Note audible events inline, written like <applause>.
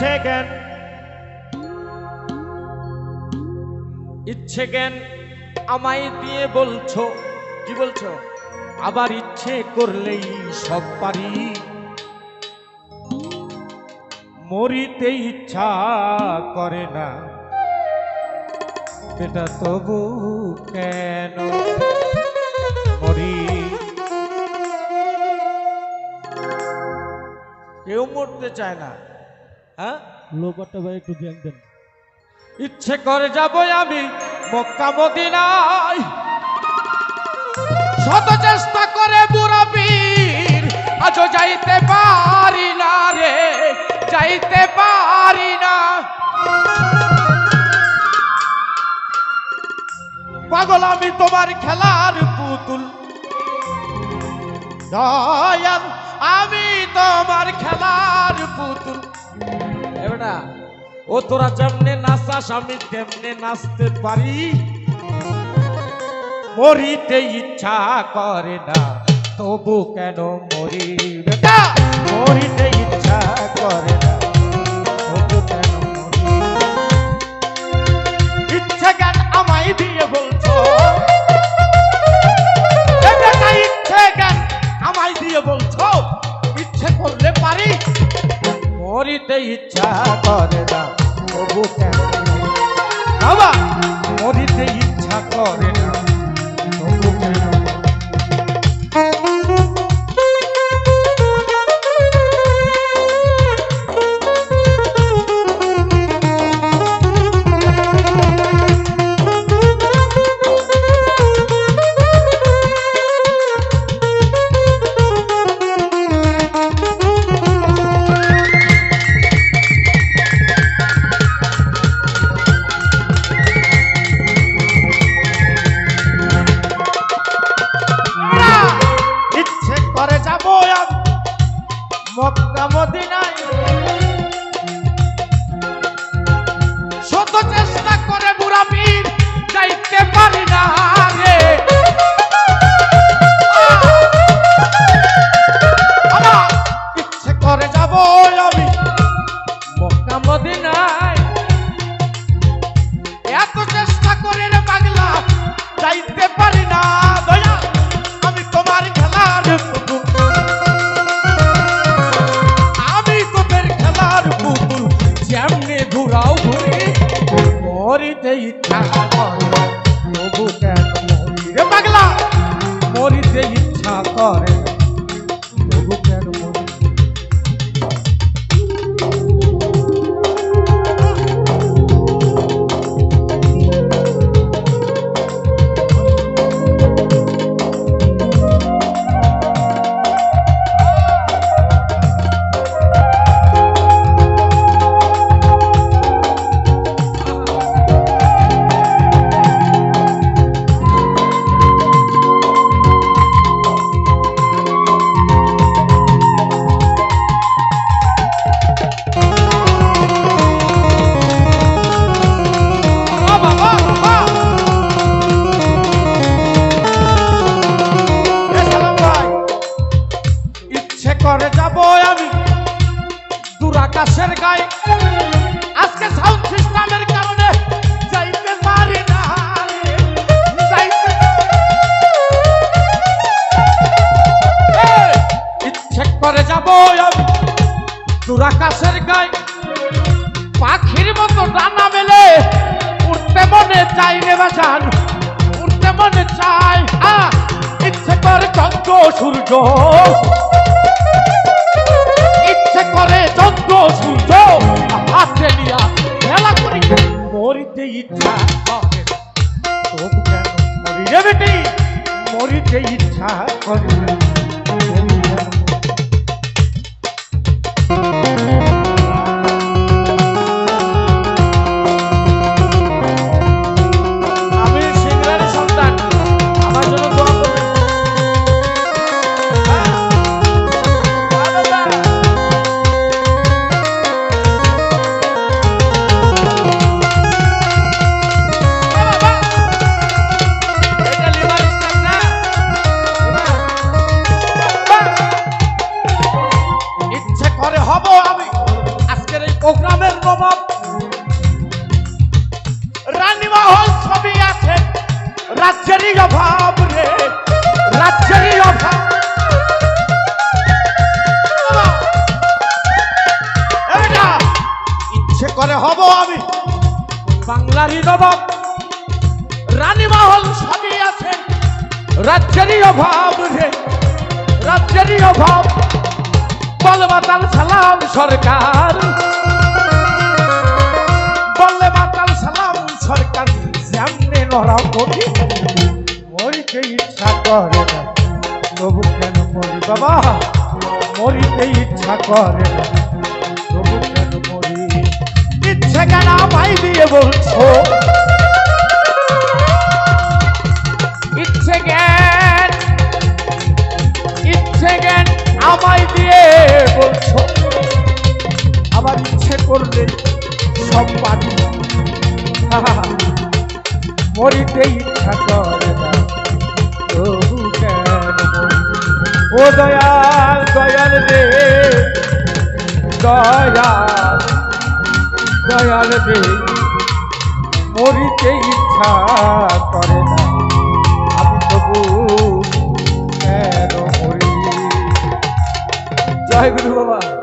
ইচ্ছে জ্ঞান ইচ্ছে জ্ঞান আমায় দিয়ে বলছো, কি বলছো? আবার ইচ্ছে করলেই সব পারি। মরিতে ইচ্ছা করে না। এটা তবু কেন? মরি। কেউ মরতে চায় না। হ্যাঁ? ভাই একটু জ্ঞান দেন। ইচ্ছে করে যাব আমি মক্কা মদিনায়। শত চেষ্টা করে বুড়া পীর আজও যাইতে পারি না রে যাইতে পারি না। পাগল আমি তোমার খেলার পুতুল। দয়াল আমি তোমার খেলার পুতুল। এবারটা ও তোরা যেমনে নাচাস, আমি তেমনে নাচতে পারি। মরিতে ইচ্ছা করে না, তবু কেন মরি বেটা মরিতে ইচ্ছা করে না কেন আমায় দিয়ে বলছো। ইচ্ছে করলে পারি মরিতে ইচ্ছা করে না তবু কেন বাবা মরিতে ইচ্ছা করে না। মক্কা মদিনায়। এত চেষ্টা করে রে পাগলা, যাইতে পারি না, দয়া, আমি তোমার খেলার আমি তোদের খেলার পুতুল যেমনে ঘুরাও ঘুরে মরিতে ইচ্ছা দূর আকাশের গায়ে পাখির মতো ডানা মেলে উঠতে মনে চাই রে বাজান উঠতে মনে চাই আ, ইচ্ছে করে চন্দ্র, সূর্য। ইচ্ছে করে চন্দ্র, সূর্য, হাতে নিয়া খেলা করি, মরিতে ইচ্ছা করে। মরিতে ইচ্ছা করে রানীমহল সবই আছে। রাজ্যেরই অভাব রে, রাজ্যেরই অভাব। ইচ্ছে করে হব আমি। বাংলারই নবাব রানীমহল সবই আছে। রাজ্যেরই অভাব রে, রাজ্যেরই অভাব। বলবাতাল সালাম সরকার। নড়া করি। মরিতে ইচ্ছা করে না। তবু কেন মরি বাবা? মরিতে ইচ্ছা করে না। তবু কেন মরি? ইচ্ছে কেন আমায় দিয়ে বলছো? ইচ্ছে জ্ঞান ইচ্ছে জ্ঞান আমায় দিয়ে বলছো? আবার ইচ্ছে করলে সব পারি। <laughs> মরিতে ইচ্ছা করে না। তবু কেন? ও দয়াল দয়াল রে, দয়াল দয়াল রে মরিতে ইচ্ছা করে না। আমি তবু কেন মরি? জয় গুরু বাবা।